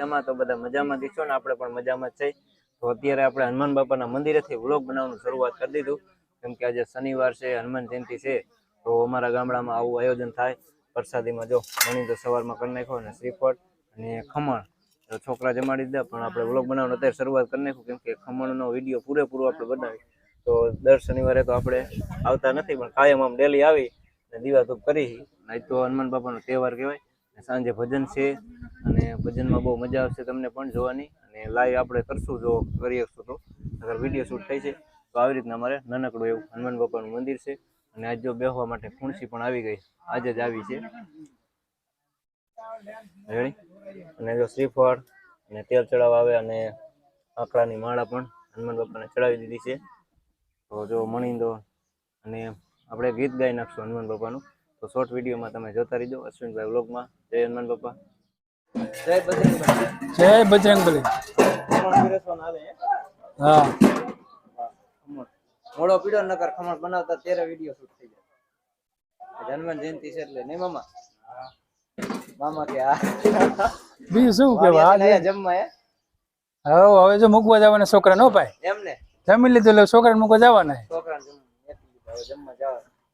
મજામાં તો બધા મજામાં દીશો ને આપણે પણ મજામાં છે. તો અત્યારે આપણે હનુમાન બાપાના મંદિરેથી વ્લોગ બનાવવાનું શરૂઆત કરી દીધું. કેમ કે આજે શનિવાર છે, હનુમાન જયંતિ છે, તો અમારા ગામડામાં આવું આયોજન થાય. પ્રસાદીમાં જો મણી તો સવારમાં કરી નાખ્યો અને શ્રીફળ અને ખમણ. છોકરા જમાડી દીધા, પણ આપણે વ્લોગ બનાવવાનું અત્યારે શરૂઆત કરી નાખ્યું. કેમ કે ખમણનો વીડિયો પૂરેપૂરો આપણે બનાવી તો દર શનિવારે તો આપણે આવતા નથી, પણ કાયમ આમ ડેલી આવી અને દીવા ધૂપ કરી આજ તો હનુમાન બાપાનો તહેવાર કહેવાય. સાંજે ભજન છે. અને ભજનમાં બહુ મજા આવશે તમને પણ જોવાની. અને લાઈવ આપણે કરશું જો કરી શકશું તો. અગર વીડિયો શૂટ થઈ છે, તો આવી રીતના અમારે નાનકડું એવું હનુમાન બાપાનું મંદિર છે. અને આજ જો બેહવા માટે ખુણસી પણ આવી ગઈ. આજે જ આવી છે. અને જો શ્રીફળ અને તેલ ચડાવવા આવે અને આંકડાની માળા પણ હનુમાન બાપાને ચડાવી દીધી છે. તો જો મણિંદો અને આપણે ગીત ગાઈ નાખશું હનુમાન બાપાનું. તો શોર્ટ વિડીયોમાં તમે જોતા રહીજો અશ્વિનભાઈ વ્લોગમાં જય હનુમાન બાપા. જય બજરંગબલી. જય બજરંગબલી. હા? મોડો પીડો નકર ખમણ બનાવતા ત્યારે વીડિયો શૂટ થઈ જાય. હનુમાન જયંતિ છે એટલે નહીં મામા? મામા કે આ. બીજું શું કેવા જમવા હે? હવે હવે જો મૂકવા જવાના છોકરા નો પાય. એમને? જમી લીધું એટલે છોકરા મૂકવા જવાના છોકરા જમવા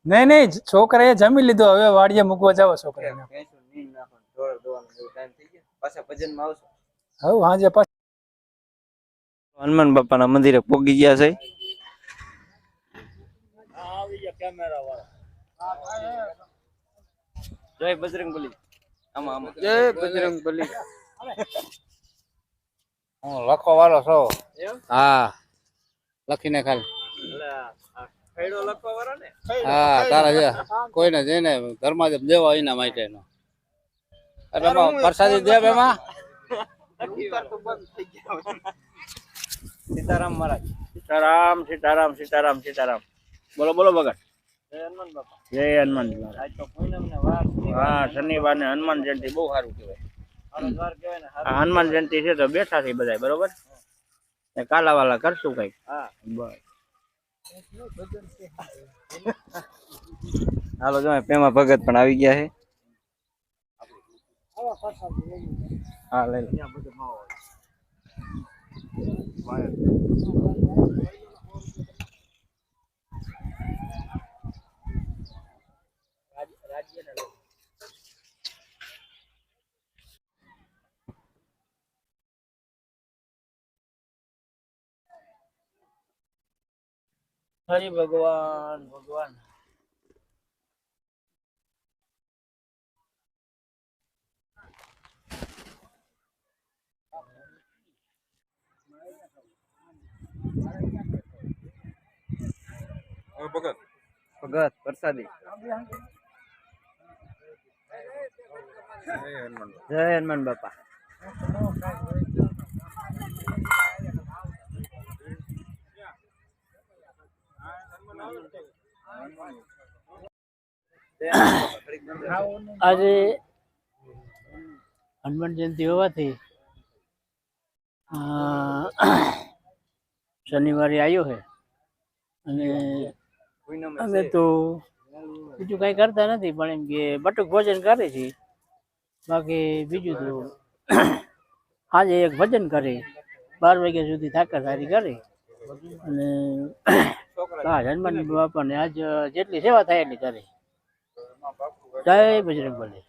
નહીં નહીં છોકરાએ જમી લીધું. હવે વાડીએ મૂકવા જાવ છોકરાને. હવે હાજે પાછું હનુમાન બાપાના મંદિરે પોગી ગયા છે. જય બજરંગબલી આમાં આમાં. જય બજરંગબલી હું લખો વાળો છો? હા. લખીને ખાલી. એટલે આ ખૈડો લખવા વાળા ને હા તારા જે કોઈને જેને ધર્માદેવ દેવા એના માટેનો. એટલે પ્રસાદી દે એમાં? સીતારામ મહારાજ. સીતારામ સીતારામ સીતારામ સીતારામ. બોલો બોલો ભગત. જય હનુમાન બાપા. જય હનુમાન આજ તો પૂનમ ને વાર હા શનિવાર ને હનુમાન જયંતિ બહુ સારું કહેવાય. હનુમાન જયંતિ છે તો બેઠા છે બધા બરોબર? ને કાલા વાલા કરશું કંઈક. હા. બસ. હાલો જો પેમા ભગત પણ આવી ગયા છે. હા લઈ લો. હરિ ભગવાન ભગવાન ભગત પ્રસાદી જય હનુમાન બાપા આજે હનુમાન જયંતિ હોવાથી શનિવારે આવ્યો છે અને અમે તો બીજું કઈ કરતા નથી, પણ એમ કે બટુક ભોજન કરે છે. બાકી બીજું તો આજે એક ભજન કરે. બાર વાગ્યા સુધી થાકા સારી કરે. અને હા હનુમાન બાપાને આજ જેટલી સેવા થાય એટલી કરે જય બજરંગ બલી